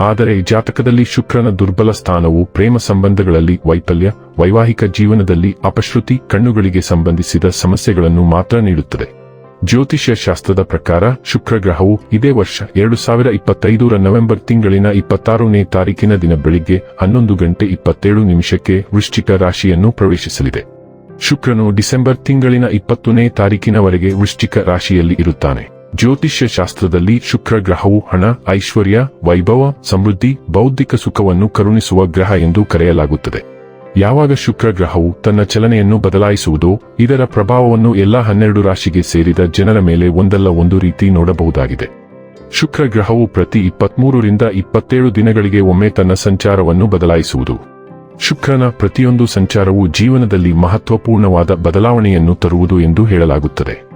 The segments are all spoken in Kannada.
ಆದರೆ ಜಾತಕದಲ್ಲಿ ಶುಕ್ರನ ದುರ್ಬಲ ಸ್ಥಾನವು ಪ್ರೇಮ ಸಂಬಂಧಗಳಲ್ಲಿ ವೈಫಲ್ಯ, ವೈವಾಹಿಕ ಜೀವನದಲ್ಲಿ ಅಪಶ್ರುತಿ, ಕಣ್ಣುಗಳಿಗೆ ಸಂಬಂಧಿಸಿದ ಸಮಸ್ಯೆಗಳನ್ನು ಮಾತ್ರ ನೀಡುತ್ತದೆ. ಜ್ಯೋತಿಷ್ಯ ಶಾಸ್ತ್ರದ ಪ್ರಕಾರ ಶುಕ್ರ ಗ್ರಹವು ಇದೇ ವರ್ಷ ಎರಡು ಸಾವಿರ ಇಪ್ಪತ್ತೈದರ ನವೆಂಬರ್ ತಿಂಗಳಿನ ಇಪ್ಪತ್ತಾರನೇ ತಾರೀಕಿನ ದಿನ ಬೆಳಿಗ್ಗೆ ಹನ್ನೊಂದು ಗಂಟೆ ಇಪ್ಪತ್ತೇಳು ನಿಮಿಷಕ್ಕೆ ವೃಶ್ಚಿಕ ರಾಶಿಯನ್ನು ಪ್ರವೇಶಿಸಲಿದೆ. ಶುಕ್ರನು ಡಿಸೆಂಬರ್ ತಿಂಗಳಿನ ಇಪ್ಪತ್ತನೇ ತಾರೀಕಿನವರೆಗೆ ವೃಶ್ಚಿಕ ರಾಶಿಯಲ್ಲಿ ಇರುತ್ತಾನೆ. ಜ್ಯೋತಿಷ್ಯ ಶಾಸ್ತ್ರದಲ್ಲಿ ಶುಕ್ರ ಗ್ರಹವು ಹಣ, ಐಶ್ವರ್ಯ, ವೈಭವ, ಸಮೃದ್ಧಿ, ಬೌದ್ಧಿಕ ಸುಖವನ್ನು ಕರುಣಿಸುವ ಗ್ರಹ ಎಂದು ಕರೆಯಲಾಗುತ್ತದೆ. ಯಾವಾಗ ಶುಕ್ರ ಗ್ರಹವು ತನ್ನ ಚಲನೆಯನ್ನು ಬದಲಾಯಿಸುವುದೋ, ಇದರ ಪ್ರಭಾವವನ್ನು ಎಲ್ಲಾ ಹನ್ನೆರಡು ರಾಶಿಗೆ ಸೇರಿದ ಜನರ ಮೇಲೆ ಒಂದಲ್ಲ ಒಂದು ರೀತಿ ನೋಡಬಹುದಾಗಿದೆ. ಶುಕ್ರ ಗ್ರಹವು ಪ್ರತಿ ಇಪ್ಪತ್ಮೂರರಿಂದ ಇಪ್ಪತ್ತೇಳು ದಿನಗಳಿಗೆ ಒಮ್ಮೆ ತನ್ನ ಸಂಚಾರವನ್ನು ಬದಲಾಯಿಸುವುದು. ಶುಕ್ರನ ಪ್ರತಿಯೊಂದು ಸಂಚಾರವು ಜೀವನದಲ್ಲಿ ಮಹತ್ವಪೂರ್ಣವಾದ ಬದಲಾವಣೆಯನ್ನು ತರುವುದು ಎಂದು ಹೇಳಲಾಗುತ್ತದೆ.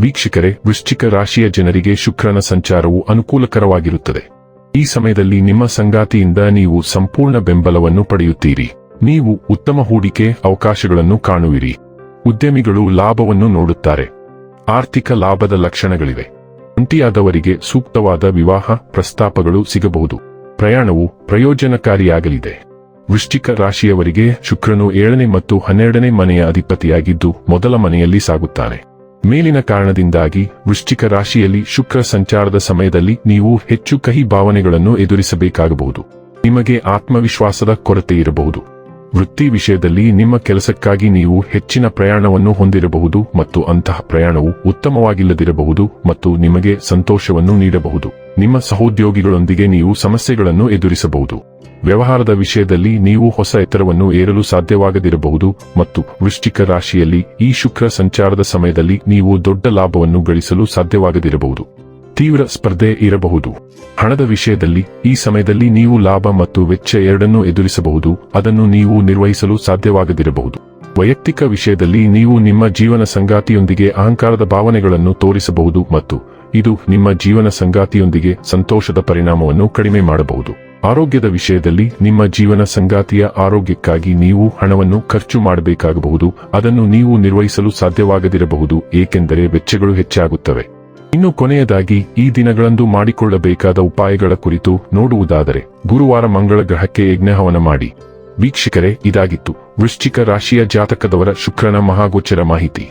ವೀಕ್ಷಕರೇ, ವೃಶ್ಚಿಕ ರಾಶಿಯ ಜನರಿಗೆ ಶುಕ್ರನ ಸಂಚಾರವು ಅನುಕೂಲಕರವಾಗಿರುತ್ತದೆ. ಈ ಸಮಯದಲ್ಲಿ ನಿಮ್ಮ ಸಂಗಾತಿಯಿಂದ ನೀವು ಸಂಪೂರ್ಣ ಬೆಂಬಲವನ್ನು ಪಡೆಯುತ್ತೀರಿ. ನೀವು ಉತ್ತಮ ಹೂಡಿಕೆ ಅವಕಾಶಗಳನ್ನು ಕಾಣುವಿರಿ. ಉದ್ಯಮಿಗಳು ಲಾಭವನ್ನು ನೋಡುತ್ತಾರೆ. ಆರ್ಥಿಕ ಲಾಭದ ಲಕ್ಷಣಗಳಿವೆ. ಒಂಟಿಯಾದವರಿಗೆ ಸೂಕ್ತವಾದ ವಿವಾಹ ಪ್ರಸ್ತಾಪಗಳು ಸಿಗಬಹುದು. ಪ್ರಯಾಣವು ಪ್ರಯೋಜನಕಾರಿಯಾಗಲಿದೆ. ವೃಶ್ಚಿಕ ರಾಶಿಯವರಿಗೆ ಶುಕ್ರನು ಏಳನೇ ಮತ್ತು ಹನ್ನೆರಡನೇ ಮನೆಯ ಅಧಿಪತಿಯಾಗಿದ್ದು ಮೊದಲ ಮನೆಯಲ್ಲಿ ಸಾಗುತ್ತಾನೆ. ಮೇಲಿನ ಕಾರಣದಿಂದಾಗಿ ವೃಶ್ಚಿಕ ರಾಶಿಯಲ್ಲಿ ಶುಕ್ರ ಸಂಚಾರದ ಸಮಯದಲ್ಲಿ ನೀವು ಹೆಚ್ಚು ಕಹಿ ಭಾವನೆಗಳನ್ನು ಎದುರಿಸಬೇಕಾಗಬಹುದು. ನಿಮಗೆ ಆತ್ಮವಿಶ್ವಾಸದ ಕೊರತೆ ಇರಬಹುದು. ವೃತ್ತಿ ವಿಷಯದಲ್ಲಿ ನಿಮ್ಮ ಕೆಲಸಕ್ಕಾಗಿ ನೀವು ಹೆಚ್ಚಿನ ಪ್ರಯಾಣವನ್ನು ಹೊಂದಿರಬಹುದು ಮತ್ತು ಅಂತಹ ಪ್ರಯಾಣವು ಉತ್ತಮವಾಗಿಲ್ಲದಿರಬಹುದು ಮತ್ತು ನಿಮಗೆ ಸಂತೋಷವನ್ನು ನೀಡಬಹುದು. ನಿಮ್ಮ ಸಹೋದ್ಯೋಗಿಗಳೊಂದಿಗೆ ನೀವು ಸಮಸ್ಯೆಗಳನ್ನು ಎದುರಿಸಬಹುದು. ವ್ಯವಹಾರದ ವಿಷಯದಲ್ಲಿ ನೀವು ಹೊಸ ಎತ್ತರವನ್ನು ಏರಲು ಸಾಧ್ಯವಾಗದಿರಬಹುದು ಮತ್ತು ವೃಶ್ಚಿಕ ರಾಶಿಯಲ್ಲಿ ಈ ಶುಕ್ರ ಸಂಚಾರದ ಸಮಯದಲ್ಲಿ ನೀವು ದೊಡ್ಡ ಲಾಭವನ್ನು ಗಳಿಸಲು ಸಾಧ್ಯವಾಗದಿರಬಹುದು. ತೀವ್ರ ಸ್ಪರ್ಧೆ ಇರಬಹುದು. ಹಣದ ವಿಷಯದಲ್ಲಿ ಈ ಸಮಯದಲ್ಲಿ ನೀವು ಲಾಭ ಮತ್ತು ವೆಚ್ಚ ಎರಡನ್ನೂ ಎದುರಿಸಬಹುದು, ಅದನ್ನು ನೀವು ನಿರ್ವಹಿಸಲು ಸಾಧ್ಯವಾಗದಿರಬಹುದು. ವೈಯಕ್ತಿಕ ವಿಷಯದಲ್ಲಿ ನೀವು ನಿಮ್ಮ ಜೀವನ ಸಂಗಾತಿಯೊಂದಿಗೆ ಅಹಂಕಾರದ ಭಾವನೆಗಳನ್ನು ತೋರಿಸಬಹುದು ಮತ್ತು ಇದು ನಿಮ್ಮ ಜೀವನ ಸಂಗಾತಿಯೊಂದಿಗೆ ಸಂತೋಷದ ಪರಿಣಾಮವನ್ನು ಕಡಿಮೆ ಮಾಡಬಹುದು. ಆರೋಗ್ಯದ ವಿಷಯದಲ್ಲಿ ನಿಮ್ಮ ಜೀವನ ಸಂಗಾತಿಯ ಆರೋಗ್ಯಕ್ಕಾಗಿ ನೀವು ಹಣವನ್ನು ಖರ್ಚು ಮಾಡಬೇಕಾಗಬಹುದು, ಅದನ್ನು ನೀವು ನಿರ್ವಹಿಸಲು ಸಾಧ್ಯವಾಗದಿರಬಹುದು, ಏಕೆಂದರೆ ವೆಚ್ಚಗಳು ಹೆಚ್ಚಾಗುತ್ತವೆ. ಇನ್ನು ಕೊನೆಯದಾಗಿ, ಈ ದಿನಗಳಂದು ಮಾಡಿಕೊಳ್ಳಬೇಕಾದ ಉಪಾಯಗಳ ಕುರಿತು ನೋಡುವುದಾದರೆ, ಗುರುವಾರ ಮಂಗಳ ಗ್ರಹಕ್ಕೆ ಯಜ್ಞಹವನ ಮಾಡಿ. ವೀಕ್ಷಕರೇ, ಇದಾಗಿತ್ತು. ವೃಶ್ಚಿಕ ರಾಶಿಯ ಜಾತಕದವರ ಶುಕ್ರನ ಮಹಾಗೋಚರ ಮಾಹಿತಿ.